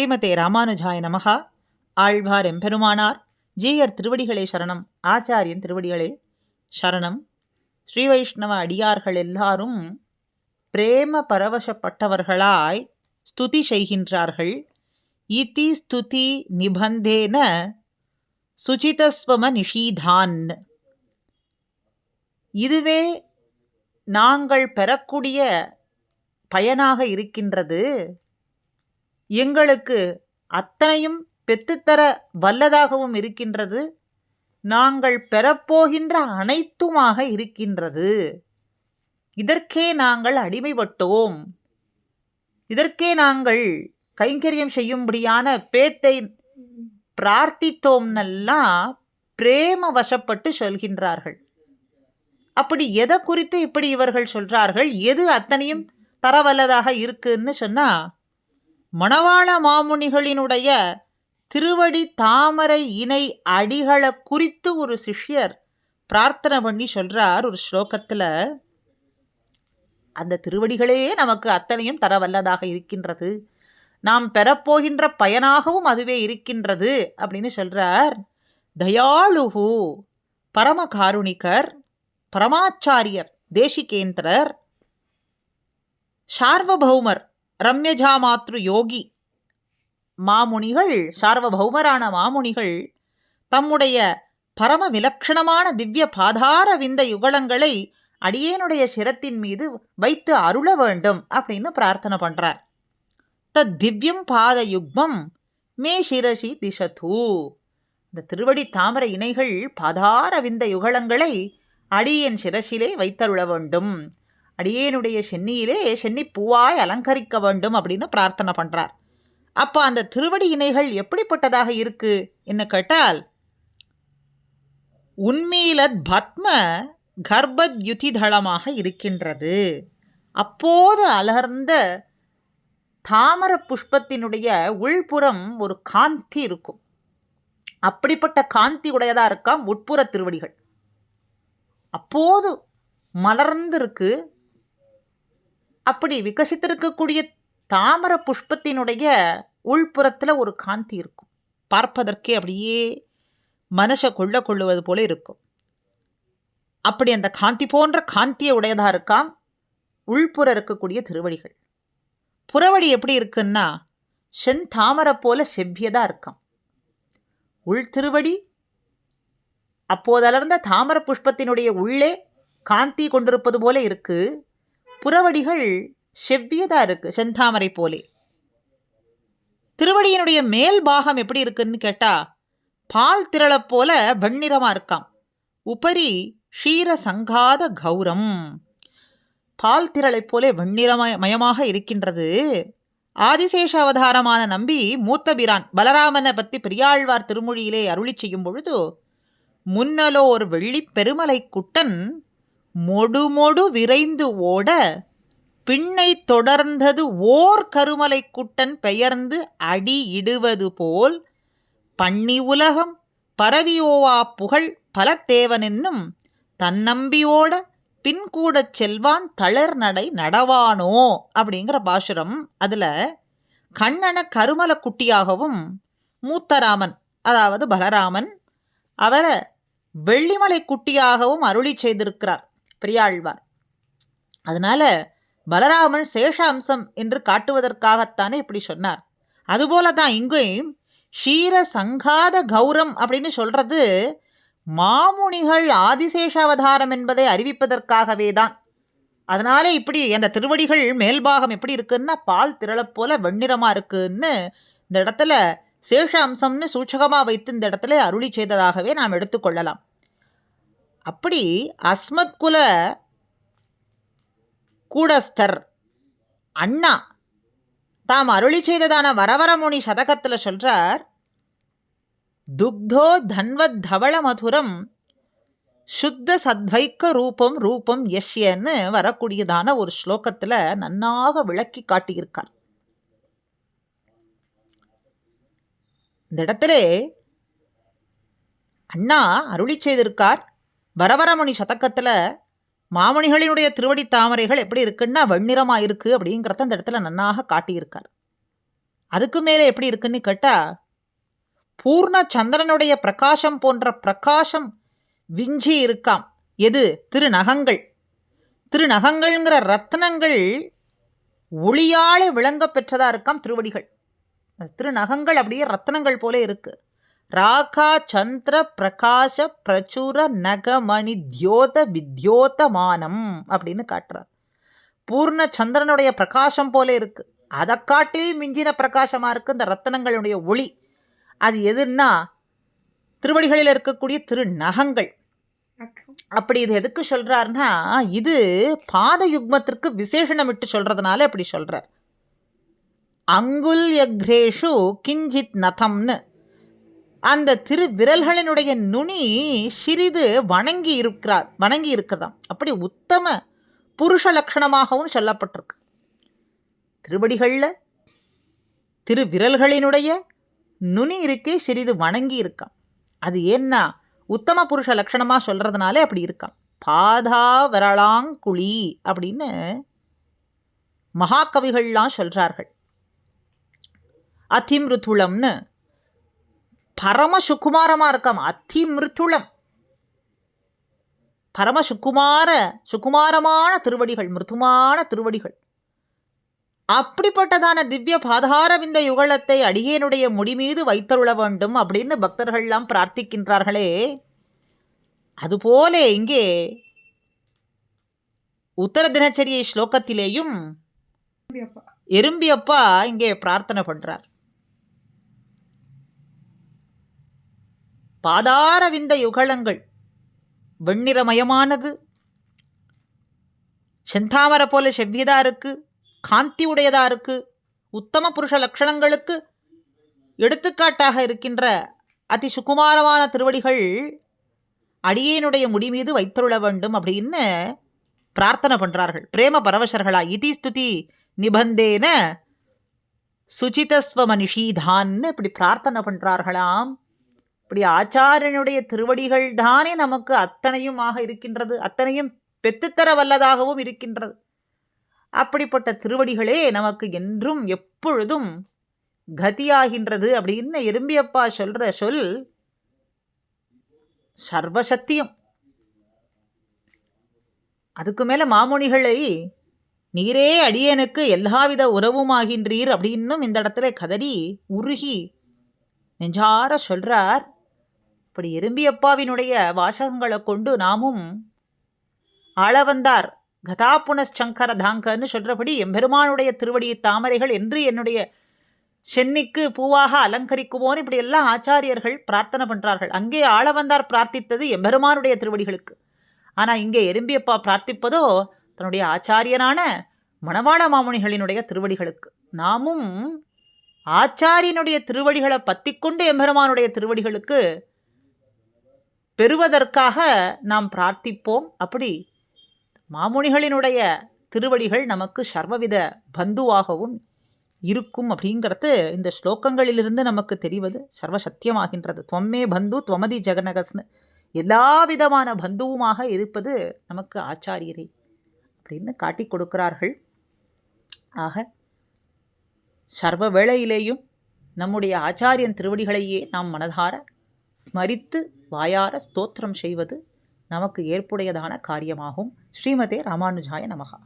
ஸ்ரீமதே ராமானுஜாய நமகா ஆழ்வார் எம்பெருமானார் ஜீயர் திருவடிகளே சரணம். ஆச்சாரியன் திருவடிகளே சரணம். ஸ்ரீ வைஷ்ணவ அடியார்கள் எல்லாரும் பிரேம பரவசப்பட்டவர்களாய் ஸ்துதி செய்கின்றார்கள். இதி ஸ்துதி நிபந்தேன சுச்சிதஸ்வம நிஷீதான். இதுவே நாங்கள் பெறக்கூடிய பயனாக இருக்கின்றது. எங்களுக்கு அத்தனையும் பெற்றுத்தர வல்லதாகவும் இருக்கின்றது. நாங்கள் பெறப்போகின்ற அனைத்துமாக இருக்கின்றது. இதற்கே நாங்கள் அடிமைப்பட்டோம். இதற்கே நாங்கள் கைங்கரியம் செய்யும்படியான பேத்தை பிரார்த்தித்தோம்னெல்லாம் பிரேம வசப்பட்டு சொல்கின்றார்கள். அப்படி எதை குறித்து இப்படி இவர்கள் சொல்றார்கள்? எது அத்தனையும் தரவல்லதாக இருக்குன்னு சொன்னா மணவாள மாமுனிகளினுடைய திருவடி தாமரை இணை அடிகளை குறித்து ஒரு சிஷ்யர் பிரார்த்தனை பண்ணி சொல்றார் ஒரு ஸ்லோகத்தில். அந்த திருவடிகளே நமக்கு அத்தனையும் தரவல்லதாக இருக்கின்றது. நாம் பெறப்போகின்ற பயனாகவும் அதுவே இருக்கின்றது அப்படின்னு சொல்றார். தயாளுகு பரமகாருணிகர் பரமாச்சாரியர் தேசிகேந்திரர் சார்வபௌமர் ரம்யஜாமாத்ரு யோகி மாமுனிகள் சார்வபௌமரான மாமுனிகள் தம்முடைய பரம விலக்ஷணமான திவ்ய பாதார விந்த யுகலங்களை அடியேனுடைய சிரத்தின் மீது வைத்து அருள வேண்டும் அப்படின்னு பிரார்த்தனை பண்ணுறார் தத் திவ்யம் பாத யுக்மம் மே சிரசி திசது. இந்த திருவடி தாமரை இணைகள் பாதார விந்த யுகலங்களை அடியன் சிரசிலே வைத்தருள வேண்டும். அடியேனுடைய சென்னியிலே சென்னி பூவாய் அலங்கரிக்க வேண்டும் அப்படின்னு பிரார்த்தனை பண்றார். அப்போ அந்த திருவடி இணைகள் எப்படிப்பட்டதாக இருக்கு? என்ன கேட்டால் உண்மையிலத் பத்ம கர்ப்பத் யுதிதளமாக இருக்கின்றது. அப்போது அலர்ந்த தாமர புஷ்பத்தினுடைய உள்புறம் ஒரு காந்தி இருக்கும். அப்படிப்பட்ட காந்தி உடையதாக இருக்காம் உட்புற திருவடிகள். அப்போது மலர்ந்திருக்கு அப்படி விகசித்திருக்கக்கூடிய தாமர புஷ்பத்தினுடைய உள்புறத்தில் ஒரு காந்தி இருக்கும். பார்ப்பதற்கே அப்படியே மனசை கொள்ள கொள்ளுவது போல இருக்கும். அப்படி அந்த காந்தி போன்ற காந்தியை உடையதாக இருக்காம்? உள்புற இருக்கக்கூடிய திருவடிகள். புறவடி எப்படி இருக்குன்னா செந்தாமரை போல செவ்வியதாக இருக்காம். உள் திருவடி அப்போதலர்ந்த தாமர புஷ்பத்தினுடைய உள்ளே காந்தி கொண்டிருப்பது போல இருக்கு. புறவடிகள் செவ்வியதா இருக்கு செந்தாமரை போலே. திருவடியினுடைய மேல் பாகம் எப்படி இருக்குன்னு கேட்டா பால் திரள போல வெண்ணிறமா இருக்காம். உபரி ஷீர சங்காத கௌரம். பால் திரளைப் போல வெண்ணிறமயமாக இருக்கின்றது. ஆதிசேஷ அவதாரமான நம்பி மூத்தபிரான் பலராமனை பற்றி பெரியாழ்வார் திருமொழியிலே அருளி செய்யும் பொழுது முன்னலோ ஒரு வெள்ளி பெருமலை குட்டன் மொடுமொடு விரைந்து ஓட பின்னை தொடர்ந்தது ஓர் கருமலை குட்டன் பெயர்ந்து அடி இடுவது போல் பண்ணி உலகம் பரவியோவா புகழ் பலத்தேவனென்னும் தன்னம்பியோட பின்கூடச் செல்வான் தளர் நடை நடவானோ? அப்படிங்கிற பாசுரம் அதில் கண்ணன கருமல குட்டியாகவும் மூத்தராமன் அதாவது பலராமன் அவரை வெள்ளிமலை குட்டியாகவும் அருளி செய்திருக்கிறார். பெரியாழ்வார். அதனால பலராமன் சேஷ அம்சம் என்று காட்டுவதற்காகத்தானே இப்படி சொன்னார். அதுபோல தான் இங்கேயும் ஷீர சங்காத கௌரம் அப்படின்னு சொல்றது மாமுனிகள் ஆதிசேஷ அவதாரம் என்பதை அறிவிப்பதற்காகவே தான் அதனால இப்படி அந்த திருவடிகள் மேல்பாகம் எப்படி இருக்குன்னா பால் திரளப் போல வெண்ணிறமா இருக்குன்னு இந்த இடத்துல சேஷ அம்சம்னு சூச்சகமாக வைத்து இந்த இடத்துல அருளி செய்ததாகவே நாம் எடுத்துக்கொள்ளலாம் அப்படி அஸ்மத்குல கூடஸ்தர் அண்ணா தாம் அருளி செய்ததான வரவரமுனி சதகத்தில் சொல்றார் துக்தோ தன்வத் தவள மதுரம் சுத்த சத்வைக்க ரூபம் ரூபம் எஷ்யன்னு வரக்கூடியதான ஒரு ஸ்லோகத்தில் நன்னாக விளக்கி காட்டியிருக்கார். இந்த இடத்துல அண்ணா அருளி செய்திருக்கார் வரவரமணி சதக்கத்தில் மாமணிகளினுடைய திருவடி தாமரைகள் எப்படி இருக்குன்னா வெண்ணிறமாக இருக்குது அப்படிங்கிறத அந்த இடத்துல நன்னாக காட்டியிருக்கார். அதுக்கு மேலே எப்படி இருக்குன்னு கேட்டா பூர்ண சந்திரனுடைய பிரகாசம் போன்ற பிரகாசம் விஞ்சி இருக்காம். எது? திருநகங்கள். திருநகங்கள்ங்கிற ரத்னங்கள் ஒளியாலே விளங்க பெற்றதாக இருக்காம் திருவடிகள். திருநகங்கள் அப்படியே ரத்னங்கள் போல இருக்கு. ராகா சந்திர பிரகாச பிரச்சுர நகமணி தியோத வித்யோதமானம் அப்படின்னு காட்டுறார். பூர்ண சந்திரனுடைய பிரகாசம் போல இருக்கு. அதை காட்டிலும் மிஞ்சின பிரகாசமா இருக்கு இந்த ரத்தனங்களுடைய ஒளி. அது எதுன்னா திருவடிகளில் இருக்கக்கூடிய திருநகங்கள். அப்படி இது எதுக்கு சொல்றாருன்னா இது பாத யுக்மத்திற்கு விசேஷணமிட்டு சொல்றதுனால அப்படி சொல்றார். அங்குல் யக்ரேஷு கிஞ்சித் நதம்னு. அந்த திரு விரல்களினுடைய நுனி சிறிது வணங்கி இருக்கிறார் வணங்கி இருக்குதாம். அப்படி உத்தம புருஷ லட்சணமாகவும் சொல்லப்பட்டிருக்கு. திருவடிகளில் திரு விரல்களினுடைய நுனி இருக்கே சிறிது வணங்கி இருக்கான் அது ஏன்னா உத்தம புருஷ லட்சணமாக சொல்கிறதுனாலே அப்படி இருக்கான் பாதா விரலாங்குழி அப்படின்னு மகாகவிகள்லாம் சொல்கிறார்கள் அதிமிருத்துளம்னு பரம சுகுமாரமாக இருக்காம் அதிமிருத்துளம் பரம சுகுமார சுகுமாரமான திருவடிகள் மிருதுமான திருவடிகள். அப்படிப்பட்டதான திவ்ய பாதாரவிந்த யுகலத்தை அடியேனுடைய முடி மீது வைத்தருள வேண்டும் அப்படின்னு பக்தர்கள்லாம் பிரார்த்திக்கின்றார்களே. அதுபோல இங்கே உத்தர தினச்சரியை ஸ்லோகத்திலேயும் எறும்பியப்பா இங்கே பிரார்த்தனை பண்றார். பாதாரவிந்த யுகலங்கள் வெண்ணிறமயமானது. செந்தாமரை போல செவ்வியதா இருக்கு. காந்தி உடையதா இருக்கு. உத்தம புருஷ லட்சணங்களுக்கு எடுத்துக்காட்டாக இருக்கின்ற அதி சுகுமாரமான திருவடிகள் அடியேனுடைய முடி மீது வைத்தருள வேண்டும் அப்படின்னு பிரார்த்தனை பண்றார்கள். பிரேம பரவசர்களா இதி ஸ்துதி நிபந்தேன சுச்சிதஸ்வ மனிஷீதான்னு இப்படி பிரார்த்தனை பண்றார்களாம். இப்படி ஆச்சாரியனுடைய திருவடிகள் தானே நமக்கு அத்தனையுமாக இருக்கின்றது. அத்தனையும் பெத்துத்தர வல்லதாகவும் இருக்கின்றது. அப்படிப்பட்ட திருவடிகளே நமக்கு என்றும் எப்பொழுதும் கதியாகின்றது அப்படின்னு எறும்பியப்பா சொல்ற சொல் சர்வசத்தியம். அதுக்கு மேல மாமுனிகளை நீரே அடியனுக்கு எல்லாவித உறவுமாகின்றீர் அப்படின்னும் இந்த இடத்துல கதறி உருகி நெஞ்சார சொல்றார். இப்படி எறும்பியப்பாவினுடைய வாசகங்களை கொண்டு நாமும் ஆள வந்தார். கதா தாங்கன்னு சொல்கிறபடி எம்பெருமானுடைய திருவடி தாமரைகள் என்று என்னுடைய சென்னிக்கு பூவாக அலங்கரிக்குமோன்னு இப்படி எல்லாம் ஆச்சாரியர்கள் பிரார்த்தனை பண்ணுறார்கள் அங்கே ஆளவந்தார் பிரார்த்தித்தது எம்பெருமானுடைய திருவடிகளுக்கு. ஆனால் இங்கே எறும்பியப்பா பிரார்த்திப்பதோ தன்னுடைய ஆச்சாரியனான மணவாள மாமுனிகளினுடைய திருவடிகளுக்கு. நாமும் ஆச்சாரியனுடைய திருவடிகளை பத்திக்கொண்டு எம்பெருமானுடைய திருவடிகளுக்கு பெறுவதற்காக நாம் பிரார்த்திப்போம். அப்படி மாமுனிகளினுடைய திருவடிகள் நமக்கு சர்வவித பந்துவாகவும் இருக்கும் அப்படிங்கிறது இந்த ஸ்லோகங்களிலிருந்து நமக்கு தெரிவது. சர்வ சத்தியமாகின்றது துவம்மே பந்து துவமதி ஜெகநகஸ்னு எல்லா விதமான பந்துவுமாக இருப்பது நமக்கு ஆச்சாரியரே அப்படின்னு காட்டி கொடுக்கிறார்கள். ஆக சர்வ வேளையிலேயும் நம்முடைய ஆச்சாரியன் திருவடிகளையே நாம் மனதார ஸ்மரித்து வாயார ஸ்தோத்திரம் செய்வது நமக்கு ஏற்புடையதான காரியமாகும். ஸ்ரீமதே ராமானுஜாய நமகா